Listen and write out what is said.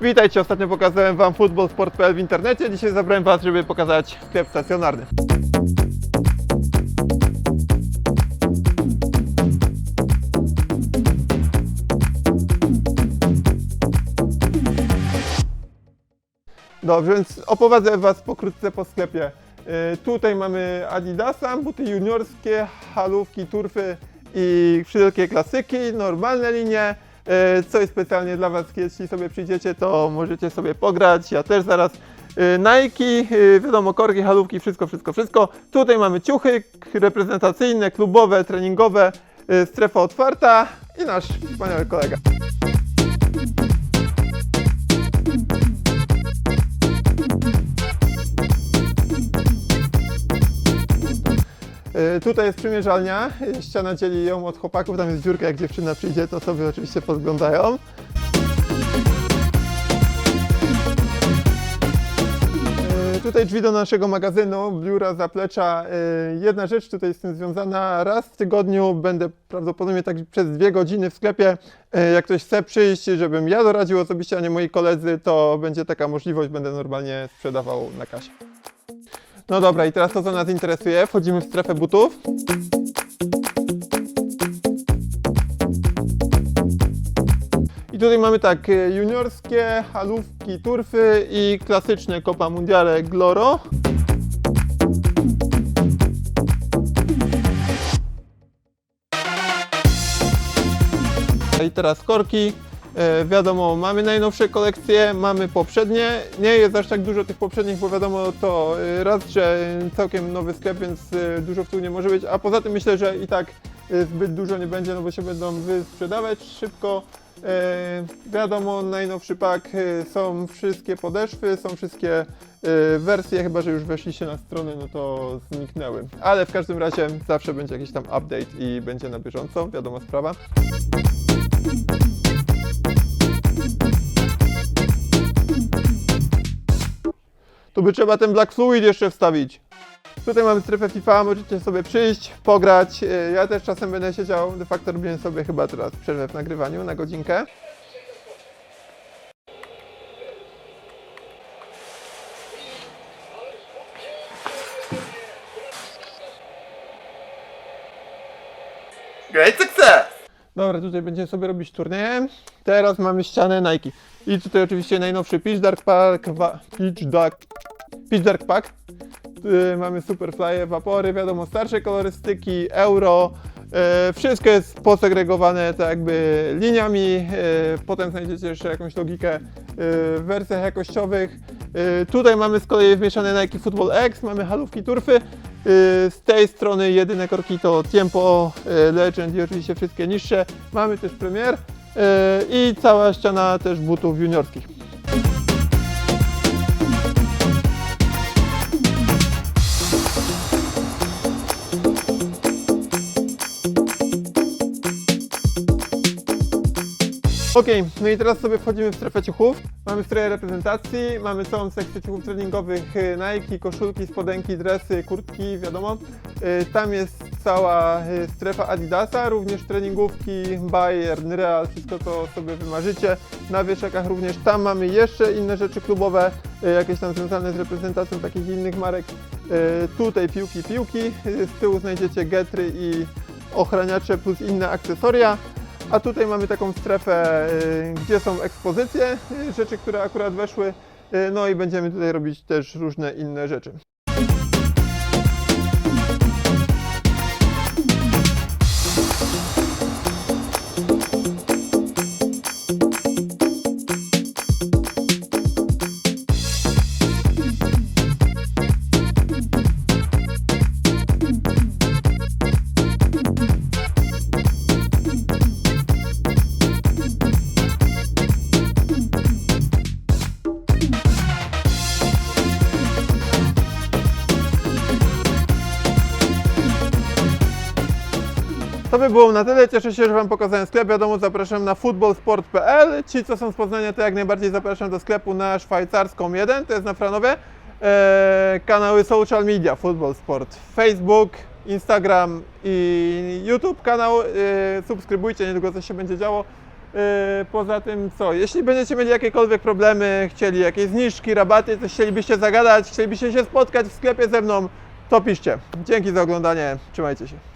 Witajcie, ostatnio pokazałem Wam futbolsport.pl w internecie. Dzisiaj zabrałem Was, żeby pokazać sklep stacjonarny. Dobrze, więc oprowadzę Was pokrótce po sklepie. Yy, tutaj mamy Adidasa, buty juniorskie, halówki, turfy i wszelkie klasyki, normalne linie. Yy, coś specjalnie dla Was, jeśli sobie przyjdziecie, to możecie sobie pograć. Ja też zaraz. Yy, Nike, yy, wiadomo, korki, halówki, wszystko, wszystko, wszystko. Tutaj mamy ciuchy reprezentacyjne, klubowe, treningowe, strefa otwarta i nasz wspaniały kolega. Tutaj jest przymierzalnia, ściana dzieli ją od chłopaków, tam jest dziurka, jak dziewczyna przyjdzie, to sobie oczywiście podglądają. Y, Tutaj drzwi do naszego magazynu, biura, zaplecza. Y, Jedna rzecz tutaj z tym związana, raz w tygodniu będę prawdopodobnie tak przez dwie godziny w sklepie. Jak ktoś chce przyjść, żebym ja doradził osobiście, a nie moi koledzy, to będzie taka możliwość, będę normalnie sprzedawał na kasie. No dobra, i teraz to, co nas interesuje. Wchodzimy w strefę butów. I tutaj mamy tak, y, juniorskie, halówki, turfy i klasyczne Copa Mundiale Gloro. I teraz korki. E, wiadomo, mamy najnowsze kolekcje, mamy poprzednie. Nie jest aż tak dużo tych poprzednich, bo wiadomo to e, raz, że całkiem nowy sklep, więc e, dużo w tu nie może być. A poza tym myślę, że i tak e, zbyt dużo nie będzie, no bo się będą wysprzedawać szybko. E, wiadomo, najnowszy pak e, są wszystkie podeszwy, są wszystkie e, wersje, chyba że już weszliście na stronę, no to zniknęły. Ale w każdym razie zawsze będzie jakiś tam update i będzie na bieżąco, wiadomo sprawa. Tu by trzeba ten Black Fluid jeszcze wstawić. Tutaj mamy strefę FIFA, możecie sobie przyjść, pograć. Yy, Ja też czasem będę siedział, de facto robiłem sobie chyba teraz przerwę w nagrywaniu na godzinkę. Great success! Dobra, tutaj będziemy sobie robić turnieje. Teraz mamy ścianę Nike. I tutaj oczywiście najnowszy Pitch Dark Pack, wa- Pitch Dark, Pitch Dark Pack. Yy, mamy Superfly, Vapory, wiadomo, starsze kolorystyki, euro. Yy, wszystko jest posegregowane tak jakby liniami. Yy, potem znajdziecie jeszcze jakąś logikę yy, w wersjach jakościowych. Yy, tutaj mamy z kolei wmieszane Nike Football X, mamy halówki turfy. Yy, Z tej strony jedyne korki to Tempo, yy, Legend i oczywiście wszystkie niższe. Mamy też Premier yy, i cała ściana też butów juniorskich. Okej, no i teraz sobie wchodzimy w strefę ciuchów. Mamy stroje reprezentacji, mamy całą sekcję ciuchów treningowych, y, Nike, koszulki, spodenki, dresy, kurtki, wiadomo. Y, Tam jest cała y, strefa Adidasa, również treningówki, Bayern, Real, wszystko co sobie wymarzycie. Na wieszakach również tam mamy jeszcze inne rzeczy klubowe, jakieś tam związane z reprezentacją takich innych marek. Tutaj piłki, piłki, z tyłu znajdziecie getry i ochraniacze plus inne akcesoria. A tutaj mamy taką strefę, y, gdzie są ekspozycje, y, rzeczy, które akurat weszły. y, No i będziemy tutaj robić też różne inne rzeczy. To by było na tyle. Cieszę się, że Wam pokazałem sklep. Wiadomo, zapraszam na futbolsport.pl. Ci, co są z Poznania, to jak najbardziej zapraszam do sklepu na Szwajcarską 1, to jest na Franowie. Eee, kanały social media, Football Sport, Facebook, Instagram i YouTube kanał. Eee, subskrybujcie, niedługo coś się będzie działo. Yy, Poza tym co, jeśli będziecie mieli jakiekolwiek problemy, chcieli jakieś zniżki, rabaty, coś chcielibyście zagadać, chcielibyście się spotkać w sklepie ze mną, to piszcie. Dzięki za oglądanie, trzymajcie się.